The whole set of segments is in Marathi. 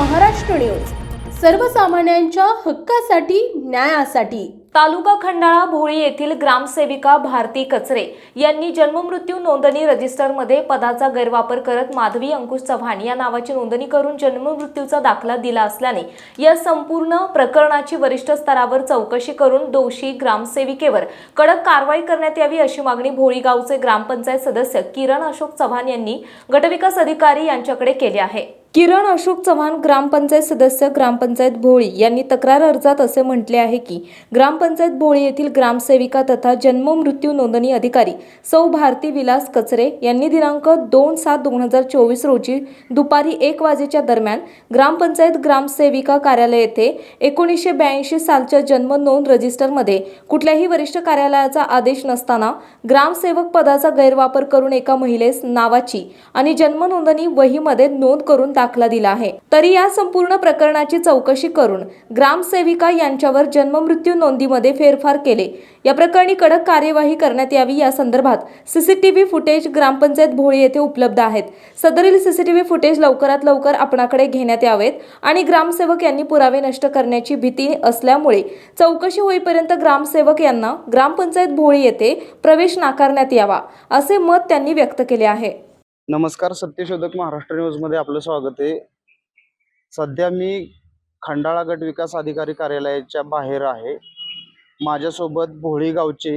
महाराष्ट्र न्यूज. सर्वसामान्यांच्या हक्कासाठी न्यायासाठी. तालुका खंडाळा भोळी येथील ग्रामसेविका भारती कचरे यांनी जन्ममृत्यू नोंदणी रजिस्टरमध्ये पदाचा गैरवापर करत माधवी अंकुश चव्हाण या नावाची नोंदणी करून जन्ममृत्यूचा दाखला दिला असल्याने या संपूर्ण प्रकरणाची वरिष्ठ स्तरावर चौकशी करून दोषी ग्रामसेविकेवर कडक कारवाई करण्यात यावी अशी मागणी भोळीगावचे ग्रामपंचायत सदस्य किरण अशोक चव्हाण यांनी गटविकास अधिकारी यांच्याकडे केली आहे. किरण अशोक चव्हाण ग्रामपंचायत सदस्य ग्रामपंचायत भोळी यांनी तक्रार अर्जात असे म्हटले आहे की ग्रामपंचायत भोळी येथील ग्रामसेविका तथा जन्म मृत्यू नोंदणी अधिकारी सौ भारती विलास कचरे यांनी दिनांक दोन सात दोन हजार चोवीस रोजी दुपारी एक वाजेच्या दरम्यान ग्रामपंचायत ग्रामसेविका कार्यालय येथे एकोणीसशे ब्याऐंशी सालच्या जन्म नोंद रजिस्टरमध्ये कुठल्याही वरिष्ठ कार्यालयाचा आदेश नसताना ग्रामसेवक पदाचा गैरवापर करून एका महिलेस नावाची आणि जन्म नोंदणी वहीमध्ये नोंद करून दाखला दिला आहे. तरी या संपूर्ण प्रकरणाची चौकशी करून ग्रामसेविका यांच्यावर जन्ममृत्यू नोंदीमध्ये फेरफार केले. या प्रकरणी कडक कार्यवाही करण्यात यावी या संदर्भात सीसीटीव्ही फुटेज ग्रामपंचायत भोळी येथे उपलब्ध आहेत. सदरील सीसीटीव्ही फुटेज लवकरात लवकर आपणाकडे घेण्यात यावेत आणि ग्रामसेवक यांनी पुरावे नष्ट करण्याची भीती असल्यामुळे चौकशी होईपर्यंत ग्रामसेवक यांना ग्रामपंचायत भोळी येथे प्रवेश नाकारण्यात यावा असे मत त्यांनी व्यक्त केले आहे. नमस्कार सत्यशोधक महाराष्ट्र न्यूजमध्ये आपलं स्वागत आहे. सध्या मी खंडाळा गट विकास अधिकारी कार्यालयाच्या बाहेर आहे. माझ्यासोबत भोळी गावचे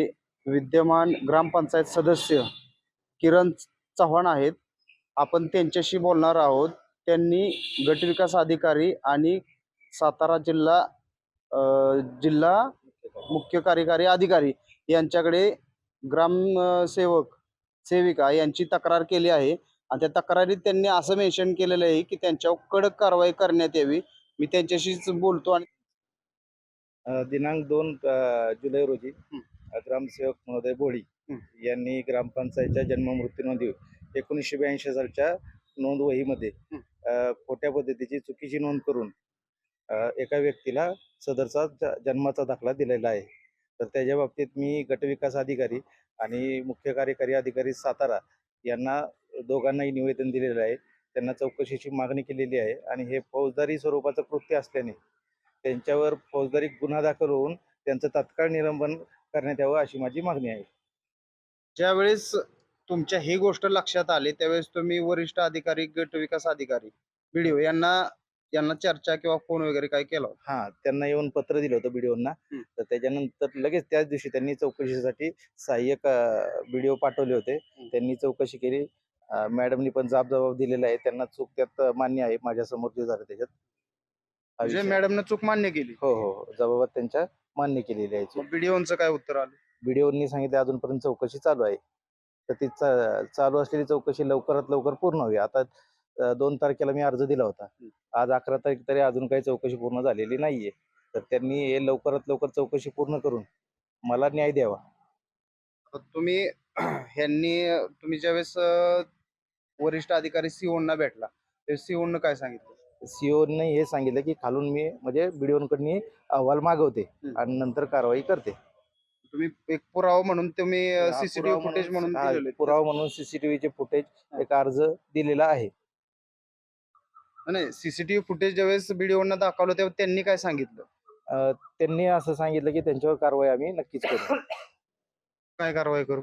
विद्यमान ग्रामपंचायत सदस्य किरण चव्हाण आहेत. आपण त्यांच्याशी बोलणार आहोत. त्यांनी गट विकास अधिकारी आणि सातारा जिल्हा जिल्हा मुख्य कार्यकारी अधिकारी यांच्याकडे ग्रामसेवक सेविका यांची तक्रार केली आहे आणि त्या तक्रारीत त्यांनी असं मेन्शन केलेलं आहे की त्यांच्यावर कडक कारवाई करण्यात यावी मी त्यांच्याशीच बोलतो आणि दिनांक दोन जुलै रोजी ग्रामसेवक महोदय भोळी. यांनी ग्रामपंचायतच्या जन्म मृत्यू नोंदी एकोणीसशे ब्याऐंशी सालच्या नोंद वहीमध्ये. अ, खोट्या पद्धतीची चुकीची नोंद करून एका व्यक्तीला सदरचा जन्माचा दाखला दिलेला आहे तर त्याच्या बाबतीत मी गटविकास अधिकारी आणि मुख्य कार्यकारी अधिकारी सातारा यांना दोघांनाही निवेदन दिलेलं आहे. त्यांना चौकशीची मागणी केलेली आहे आणि हे फौजदारी स्वरूपाचं कृत्य असल्याने त्यांच्यावर फौजदारी गुन्हा दाखल होऊन त्यांचं तात्काळ निलंबन करण्यात यावं अशी माझी मागणी आहे. ज्यावेळेस तुमच्या ही गोष्ट लक्षात आली त्यावेळेस तुम्ही वरिष्ठ अधिकारी गट विकास अधिकारी व्हिडिओ यांना यांना चर्चा किंवा फोन वगैरे काय केला होता? हां त्यांना येऊन पत्र दिलं होतं बीडीओंना. तर त्याच्यानंतर लगेच त्याच दिवशी त्यांनी चौकशीसाठी सहाय्यक व्हिडिओ पाठवले होते. त्यांनी चौकशी केली. अ, मॅडमनी पण जाब जबाब दिलेला आहे. त्यांना चूक त्यात मान्य आहे. माझ्यासमोर जे झालं त्याच्यात. हा म्हणजे विषय- मॅडमनं चूक मान्य केली. हो हो हो. जबाबात त्यांच्या मान्य केलेली आहे मग व्हिडिओचं काय उत्तर आलं? व्हिडिओनी सांगितलं अजूनपर्यंत चौकशी चालू आहे. तर ती चा- चालू असलेली चौकशी लवकरात लवकर पूर्ण व्हावी आता दोन तारखेला मी अर्ज दिला होता. आज अकरा तारीख तरी अजून काही चौकशी पूर्ण झालेली नाहीये. तर त्यांनी हे लवकरात लवकर चौकशी पूर्ण करून मला न्याय द्यावा. तुम्ही ह्यांनी तुम्ही ज्यावेळेस वरिष्ठ अधिकारी सीओना भेटला सीओनं काय सांगितलं? सीओने हे सांगितलं की खालून मी म्हणजे बीडीओकडनी अहवाल मागवते. आणि नंतर कारवाई करते. तुम्ही एक पुरावा म्हणून तुम्ही सीसीटीव्ही फुटेज म्हणून. पुरावा म्हणून सीसीटीव्हीचे फुटेज. एक अर्ज दिलेला आहे. नाही सीसीटीव्ही फुटेज ज्यावेळेस व्हिडिओना दाखवलं तेव्हा त्यांनी काय सांगितलं? अ, त्यांनी असं सांगितलं की त्यांच्यावर कारवाई आम्ही नक्कीच करू. काय कारवाई करू?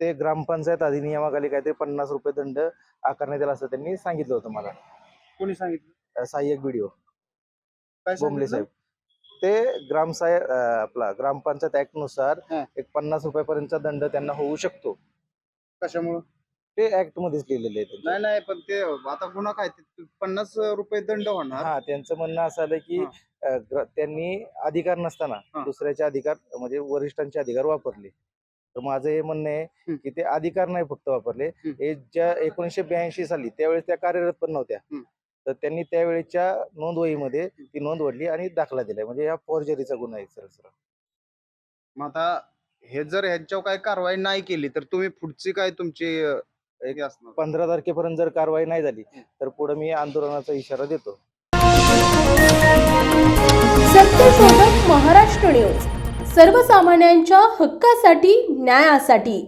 ते ग्रामपंचायत अधिनियमाखाली काहीतरी पन्नास रुपये दंड आकारण्यात येईल असं त्यांनी सांगितलं होतं मला. कोणी सांगितलं? अ, सहाय्यक व्हिडिओ काय बोंबले सांगितलं? साहेब. ते ग्रामसाहेब आपला ग्रामपंचायत ऍक्टनुसार हा. एक पन्नास रुपयापर्यंतचा दंड त्यांना होऊ शकतो. कशामुळं? ते ऍक्ट मध्येच लिहिलेले आहे. नाही नाही पण ते आता गुन्हा काय ते पन्नास रुपये दंड होणार हा त्यांचं म्हणणं असं आलं की हा. अ, ग्र- त्यांनी अधिकार नसताना हा. दुसऱ्याचे अधिकार म्हणजे वरिष्ठांचे अधिकार वापरले तर माझं हे म्हणणं आहे हं. की ते अधिकार नाही फक्त वापरले हं. हे ज्या एकोणीसशे ब्याऐंशी साली त्यावेळेस त्या कार्यरत पण नव्हत्या हं. तर त्यांनी त्यावेळेच्या नोंदवहीमध्ये ती नोंद वडली आणि दाखला दिलाय म्हणजे हा फॉर्जरीचा गुन्हा आहे सर सर मग आता हे जर ह्यांच्यावर काय कारवाई नाही केली तर तुम्ही पुढची काय तुमची अं, हे असणार. पंधरा तारखेपर्यंत जर कारवाई नाही झाली तर पुढे मी आंदोलनाचा इशारा देतो. सत्यशोधक महाराष्ट्र न्यूज. सर्वसामान्यांच्या हक्कासाठी न्यायासाठी.